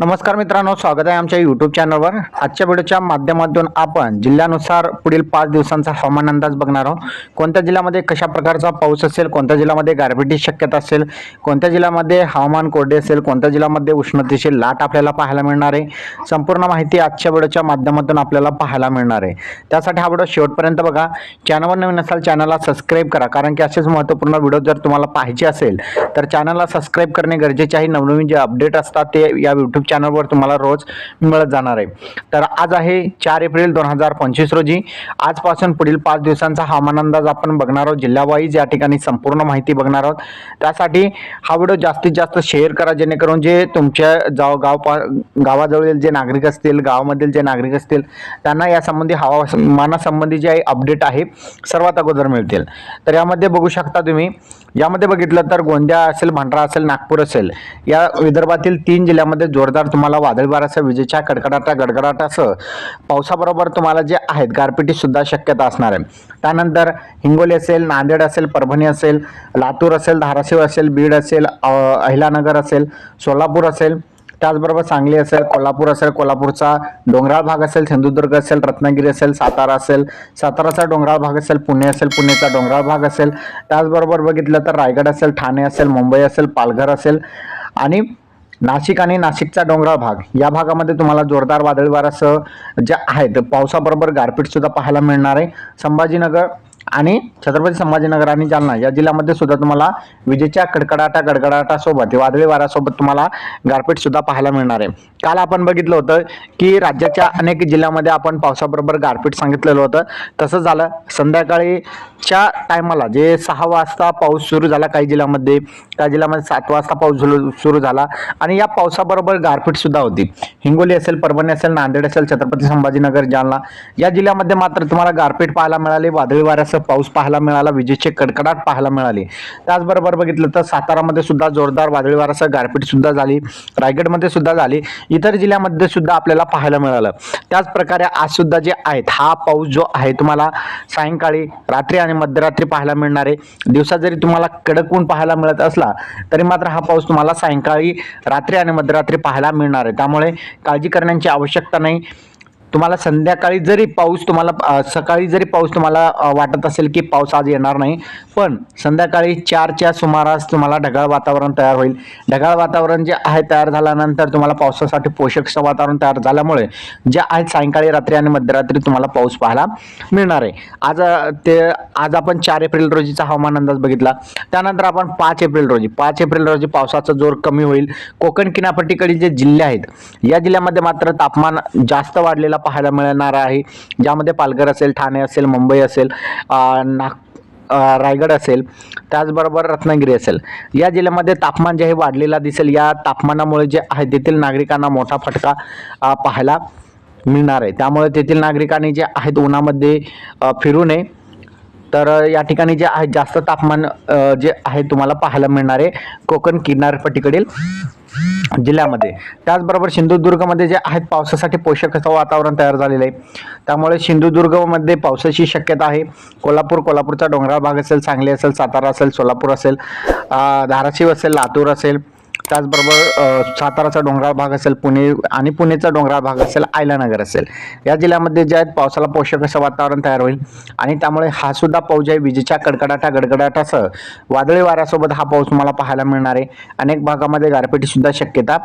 नमस्कार मित्रांनो स्वागत आहे आमच्या यूट्यूब चॅनलवर आजच्या व्हिडिओच्या माध्यमातून आपण जिल्ह्यानुसार पुढील पाच दिवसांचा हवामान अंदाज बघणार आहोत. कोणत्या जिल्ह्यामध्ये कशा प्रकारचा पाऊस असेल कोणत्या जिल्ह्यामध्ये गारपिटीची शक्यता असेल कोणत्या जिल्ह्यामध्ये हवामान कोरडे असेल कोणत्या जिल्ह्यामध्ये उष्णतेची लाट आपल्याला पाहायला मिळणार आहे संपूर्ण माहिती आजच्या व्हिडिओच्या माध्यमातून आपल्याला पाहायला मिळणार आहे. त्यासाठी हा व्हिडिओ शेवटपर्यंत बघा. चॅनलवर नवीन असाल चॅनलला सबस्क्राईब करा कारण की असेच महत्त्वपूर्ण व्हिडिओ जर तुम्हाला पाहिजे असेल तर चॅनलला सबस्क्राईब करणे गरजेचे आहे. नवनवीन जे अपडेट असतात ते या यूट्यूब चॅनलवर तुम्हाला रोज मिळत जाणार आहे. तर आज आहे चार एप्रिल दोन हजार पंचवीस रोजी. आजपासून पुढील पाच दिवसांचा हवामान अंदाज आपण बघणार आहोत. जिल्हावाईज या ठिकाणी संपूर्ण माहिती बघणार आहोत. त्यासाठी हा व्हिडिओ जास्तीत जास्त शेअर करा जेणेकरून जे तुमच्या जाव गाव पा गावाजवळील जे नागरिक असतील गावामधील जे नागरिक असतील त्यांना यासंबंधी हवामानासंबंधी जे अपडेट आहे सर्वात अगोदर मिळतील. तर यामध्ये बघू शकता तुम्ही यामध्ये बघितलं तर गोंदिया असेल भंडारा असेल नागपूर असेल या विदर्भातील तीन जिल्ह्यामध्ये जोरदार तुम्हाला वादळी वाऱ्यासह विजेच्या कडकडाटा गडगडाटासह पावसाबरोबर तुम्हाला जे आहेत गारपिटी सुद्धा शक्यता असणार आहे. त्यानंतर हिंगोली असेल नांदेड असेल परभणी असेल लातूर असेल धाराशिव असेल बीड असेल अहिलानगर असेल सोलापूर असेल त्याचबरोबर सांगली असेल कोल्हापूर असेल कोल्हापूरचा डोंगराळ भाग असेल सिंधुदुर्ग असेल रत्नागिरी असेल सातारा असेल साताराचा डोंगराळ भाग असेल पुणे असेल पुणेचा डोंगराळ भाग असेल त्याचबरोबर बघितलं तर रायगड असेल ठाणे असेल मुंबई असेल पालघर असेल आणि नाशिक आणि नाशिकचा डोंगराळ भाग. या भागामध्ये तुम्हाला जोरदार वादळी वाऱ्यासह ज्या आहेत पावसाबरोबर गारपीटसुद्धा पाहायला मिळणार आहे. संभाजीनगर आणि छत्रपती संभाजीनगर आणि जालना या जिल्ह्यामध्ये सुद्धा तुम्हाला विजेच्या कडकडाटा गडगडाटासोबत वादळी वाऱ्यासोबत तुम्हाला गारपीटसुद्धा पाहायला मिळणार आहे. काल आपण बघितलं होतं की राज्याच्या अनेक जिल्ह्यामध्ये आपण पावसाबरोबर गारपीट सांगितलेलं होतं. तसं झालं. संध्याकाळीच्या टायमाला जे सहा वाजता पाऊस सुरू झाला काही जिल्ह्यामध्ये काही जिल्ह्यामध्ये सात वाजता पाऊस सुरू सुरू झाला आणि या पावसाबरोबर गारपीट सुद्धा होती. हिंगोली असेल परभणी असेल नांदेड असेल छत्रपती संभाजीनगर जालना या जिल्ह्यामध्ये मात्र तुम्हाला गारपीट पाहायला मिळाली वादळी वाऱ्यासह पाऊस पाहायला मिळाला विजेचे कडकडाट पाहायला मिळाले. त्याचबरोबर बघितलं तर सातारामध्ये सुद्धा जोरदार वादळी वाऱ्यासह गारपीट सुद्धा झाली रायगडमध्ये सुद्धा झाली. इतर जिल्ह्यामध्ये सुद्धा आपल्याला पाहायला मिळालं. त्याच प्रकारे आज सुद्धा जे आहेत हा पाऊस जो आहे तुम्हाला सायंकाळी रात्री आणि मध्यरात्री पाहायला मिळणार आहे दिवसा जरी तुम्हाला कडक ऊन पाहायला मिळत असला तरी मात्र हा पाऊस तुम्हाला सायंकाळी रात्री आणि मध्यरात्री पाहायला मिळणार आहे. त्यामुळे काळजी करण्याची आवश्यकता नाही. तुम्हाला संध्याकाळी जरी पाऊस तुम्हाला सकाळी जरी पाऊस तुम्हाला वाटत असेल की पाऊस आज येणार नाही पण संध्याकाळी चारच्या सुमारास तुम्हाला ढगाळ वातावरण तयार होईल. ढगाळ वातावरण जे आहे तयार झाल्यानंतर तुम्हाला पावसासाठी पोषक वातावरण तयार झाल्यामुळे जे आहेत सायंकाळी रात्री आणि मध्यरात्री तुम्हाला पाऊस पाहायला मिळणार आहे. आज ते आज आपण चार एप्रिल रोजीचा हवामान अंदाज बघितला. त्यानंतर आपण पाच एप्रिल रोजी पाच एप्रिल रोजी पावसाचा जोर कमी होईल. कोकण किनारपट्टीकडील जे जिल्हे आहेत या जिल्ह्यामध्ये मात्र तापमान जास्त वाढलेला पाहायला मिळणार आहे. ज्यामध्ये पालघर असेल ठाणे असेल मुंबई असेल नाग रायगड असेल त्याचबरोबर रत्नागिरी असेल. या जिल्ह्यामध्ये तापमान जे आहे वाढलेला दिसेल. या तापमानामुळे जे आहे तेथील नागरिकांना मोठा फटका पाहायला मिळणार आहे. त्यामुळे तेथील नागरिकांनी जे आहेत उन्हामध्ये फिरू नये. तर या ठिकाणी जे आहे जास्त तापमान जे आहे तुम्हाला पाहायला मिळणार आहे. कोकण किनारपट्टीकडील जिल्ह्यामध्ये. त्याचबरोबर सिंधुदुर्गमध्ये जे आहेत पावसासाठी पोषक असं वातावरण तयार झालेलं आहे. त्यामुळे सिंधुदुर्गमध्ये पावसाची शक्यता आहे. कोल्हापूर कोल्हापूरचा डोंगराळ भाग असेल सांगली असेल सातारा असेल सोलापूर असेल धाराशिव असेल लातूर असेल त्याचबरोबर साताराचा डोंगराळ भाग असेल पुणे आणि पुणेचा डोंगराळ भाग असेल आयलानगर असेल. या जिल्ह्यामध्ये जे आहेत पावसाला पोषक असं वातावरण तयार होईल. आणि त्यामुळे हा सुद्धा पाऊस आहे विजेच्या कडकडाटा गडगडाटासह वादळी वाऱ्यासोबत हा पाऊस तुम्हाला पाहायला मिळणार आहे. अनेक भागामध्ये गारपिटीसुद्धा शक्यता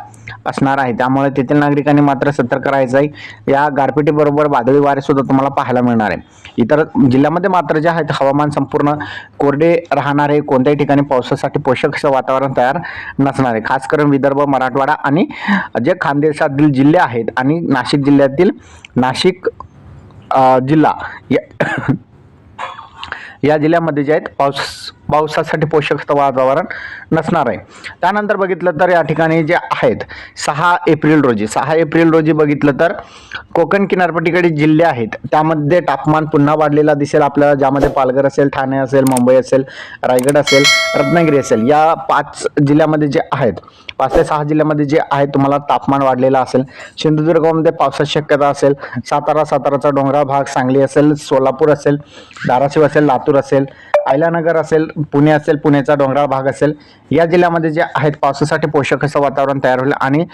असणार आहे. त्यामुळे तेथील नागरिकांनी मात्र सतर्क राहायचं आहे. या गारपिटीबरोबर वादळी वारेसुद्धा तुम्हाला पाहायला मिळणार आहे. इतर जिल्ह्यामध्ये मात्र जे आहेत हवामान संपूर्ण कोरडे राहणार आहे. कोणत्याही ठिकाणी पावसासाठी पोषक असं वातावरण तयार नसणार आहे. खास करून विदर्भ मराठवाडा आणि जे खानदेशातील जिल्हे आहेत आणि नाशिक जिल्ह्यातील नाशिक जिल्हा या या जिल्ह्यामध्ये जे आहेत पाऊस पावसासाठी पोषक वातावरण नसणार आहे. त्यानंतर बघितलं तर या ठिकाणी जे आहेत सहा एप्रिल रोजी सहा एप्रिल रोजी बघितलं तर कोकण किनारपट्टीकडे जिल्हे आहेत त्यामध्ये तापमान पुन्हा वाढलेला दिसेल आपल्याला ज्यामध्ये पालघर असेल ठाणे असेल मुंबई असेल रायगड असेल रत्नागिरी असेल. या पाच जिल्ह्यामध्ये जे आहेत पाच ते सहा जिल्ह्यामध्ये जे आहे तुम्हाला तापमान वाढलेलं असेल. सिंधुदुर्गामध्ये पावसाची शक्यता असेल सातारा साताराचा डोंगराळ भाग सांगली असेल सोलापूर असेल धाराशिव असेल लातूर असेल आयलानगर असेल पुणे असेल पुण्याचा डोंगराळ भाग असेल या जिल्ह्यामध्ये जे आहेत पावसासाठी पोषक असं वातावरण तयार होईल. आणि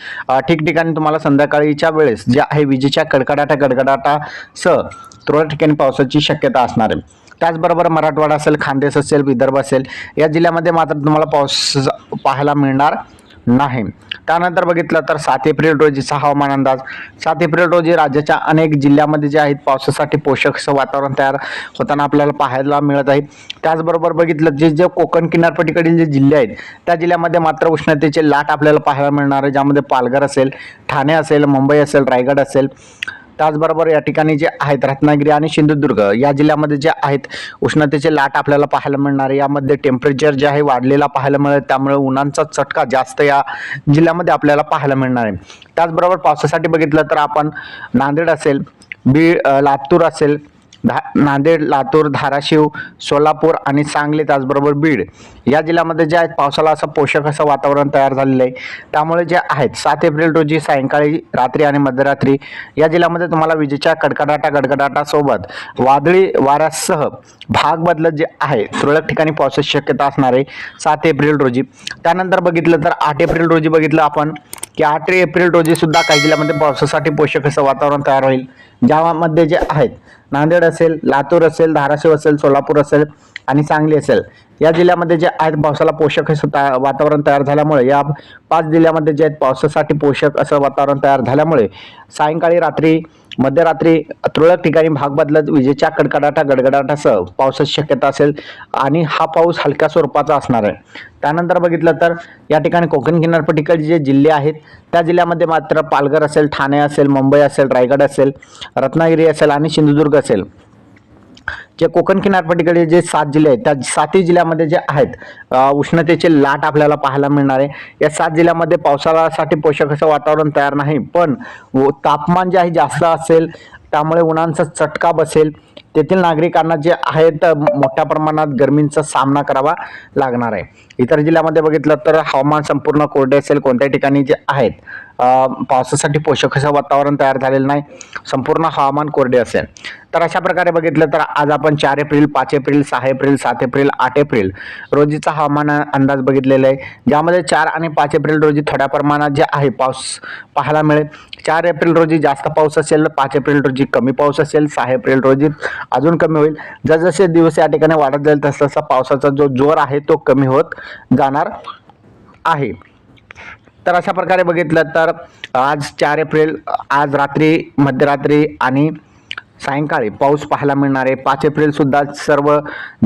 ठिकठिकाणी तुम्हाला संध्याकाळीच्या वेळेस जे आहे विजेच्या कडकडाटा गडगडाटासह तुरळक ठिकाणी पावसाची शक्यता असणार आहे. त्याचबरोबर मराठवाडा असेल खानदेश असेल विदर्भ असेल या जिल्ह्यामध्ये मात्र तुम्हाला पाऊस पाहायला मिळणार नाही. त्यानंतर बघितलं तर सात एप्रिल रोजीचा हवामान अंदाज. सात एप्रिल रोजी राज्याच्या अनेक जिल्ह्यामध्ये जे आहेत पावसासाठी पोषक असं वातावरण तयार होताना आपल्याला पाहायला मिळत आहे. त्याचबरोबर बघितलं जे जे कोकण किनारपट्टीकडील जे जिल्हे आहेत त्या जिल्ह्यामध्ये मात्र उष्णतेचे लाट आपल्याला पाहायला मिळणार आहे. ज्यामध्ये पालघर असेल ठाणे असेल मुंबई असेल रायगड असेल. त्याचबरोबर या ठिकाणी जे आहेत रत्नागिरी आणि सिंधुदुर्ग या जिल्ह्यामध्ये जे आहेत उष्णतेचे लाट आपल्याला पाहायला मिळणार आहे. यामध्ये टेम्परेचर जे आहे वाढलेला पाहायला मिळेल. त्यामुळे उन्हाचा चटका जास्त या जिल्ह्यामध्ये आपल्याला पाहायला मिळणार आहे. त्याचबरोबर पावसासाठी बघितलं तर आपण नांदेड असेल बीड लातूर असेल धा नांदेड लातूर धाराशिव सोलापूर आणि सांगली त्याचबरोबर बीड. या जिल्ह्यामध्ये जे आहेत पावसाला असं पोषक असं वातावरण तयार झालेलं आहे. त्यामुळे जे आहेत सात एप्रिल रोजी सायंकाळी रात्री आणि मध्यरात्री या जिल्ह्यामध्ये तुम्हाला विजेच्या कडकडाटा गडगडाटासोबत वादळी वाऱ्यासह भाग बदलत जे आहे तुरळक ठिकाणी पावसाची शक्यता असणार आहे सात एप्रिल रोजी. त्यानंतर बघितलं तर आठ एप्रिल रोजी बघितलं आपण की आठ एप्रिल रोजी सुद्धा काही जिल्ह्यामध्ये पावसासाठी पोषक असं वातावरण तयार होईल. ज्यामध्ये जे आहेत नांदेड असेल लातूर असेल धाराशिव असेल सोलापूर असेल आणि सांगली असेल या जिल्ह्यामध्ये जे आहेत पावसाला पोषक असं ता वातावरण तयार झाल्यामुळे या पाच जिल्ह्यामध्ये जे आहेत पावसासाठी पोषक असं वातावरण तयार झाल्यामुळे सायंकाळी रात्री मध्यरात्री तुरळक ठिकाणी भाग बदलत विजेच्या कडकडाटा गडगडाटासह पावसाची शक्यता असेल आणि हा पाऊस हलक्या स्वरूपाचा असणार आहे. त्यानंतर बघितलं तर या ठिकाणी कोकण किनारपट्टीकडे जे जिल्हे आहेत त्या जिल्ह्यामध्ये मात्र पालघर असेल ठाणे असेल मुंबई असेल रायगड असेल रत्नागिरी असेल आणि सिंधुदुर्ग असेल. जे कोकण किनारपट्टीकडे जे सात जिल्हे आहेत त्या सातही जिल्ह्यामध्ये जे आहेत उष्णतेची उष्णतेचे लाट आपल्याला पाहायला मिळणार आहे. या सात जिल्ह्यामध्ये पावसाळ्यासाठी पोषक असं वातावरण तयार नाही पण व- तापमान जे आहे जास्त असेल त्यामुळे उन्हांचा चटका बसेल. तेथील नागरिकांना जे आहेत मोठ्या प्रमाणात गरमींचा सामना करावा लागणार आहे. इतर जिल्ह्यामध्ये बघितलं तर हवामान संपूर्ण कोरडे असेल कोणत्याही ठिकाणी जे आहेत पावसासाठी पोषक असं वातावरण तयार झालेलं नाही संपूर्ण हवामान कोरडे असेल. तर अशा प्रकारे बघितलं तर आज आपण चार एप्रिल पाच एप्रिल सहा एप्रिल सात एप्रिल आठ एप्रिल रोजीचा हवामान अंदाज बघितलेला आहे. ज्यामध्ये चार आणि पाच एप्रिल रोजी थोड्या प्रमाणात जे आहे पाऊस पाहायला मिळेल. चार एप्रिल रोजी जास्त पाऊस असेल पाच एप्रिल रोजी कमी पाऊस असेल सहा एप्रिल रोजी अजून कमी होईल. जसजसे दिवस या ठिकाणी वाढत जाईल तस तसा पावसाचा जो जोर आहे तो कमी होत जाणार आहे. तर अशा प्रकारे बघितलं तर आज चार एप्रिल आज रात्री मध्यरात्री आणि सायंकाळी पाऊस पाहायला मिळणार आहे. पाच एप्रिलसुद्धा सर्व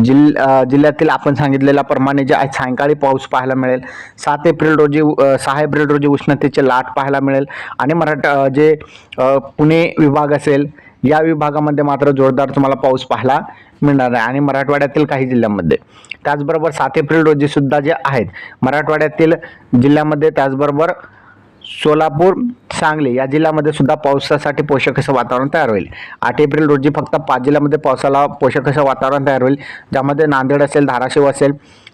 जिल जिल्ह्यातील आपण सांगितलेल्या प्रमाणे जे आहे सायंकाळी पाऊस पाहायला मिळेल. सात एप्रिल रोजी सहा एप्रिल रोजी उष्णतेचे लाट पाहायला मिळेल. आणि मराठा जे पुणे विभाग असेल या विभागामध्ये मात्र जोरदार तुम्हाला पाऊस पाहायला मिळणार आहे आणि मराठवाड्यातील काही जिल्ह्यांमध्ये. त्याचबरोबर सात एप्रिल रोजी सुद्धा जे आहेत मराठवाड्यातील जिल्ह्यामध्ये त्याचबरोबर सोलापूर सांगली या जिल्ह्यामध्ये सुद्धा पावसासाठी पोषक असं वातावरण तयार होईल. आठ एप्रिल रोजी फक्त पाच जिल्ह्यामध्ये पावसाला पोषक असं वातावरण तयार होईल. ज्यामध्ये नांदेड असेल धाराशिव असेल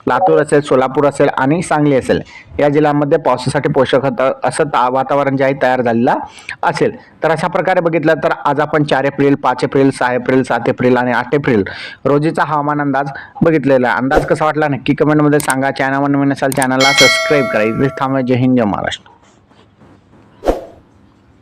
लातूर असेल सोलापूर असेल आणि सांगली असेल. या जिल्ह्यामध्ये पावसासाठी पोषक असं ता वातावरण जे आहे तयार झालेलं असेल. तर अशा प्रकारे बघितलं तर आज आपण चार एप्रिल पाच एप्रिल सहा एप्रिल सात एप्रिल आणि आठ एप्रिल रोजीचा हवामान अंदाज बघितलेला अंदाज कसा वाटला नक्की कमेंटमध्ये सांगा. चॅनल नवीन असाल चॅनलला सबस्क्राईब करा. इथे थांबा जय हिंद जय महाराष्ट्र.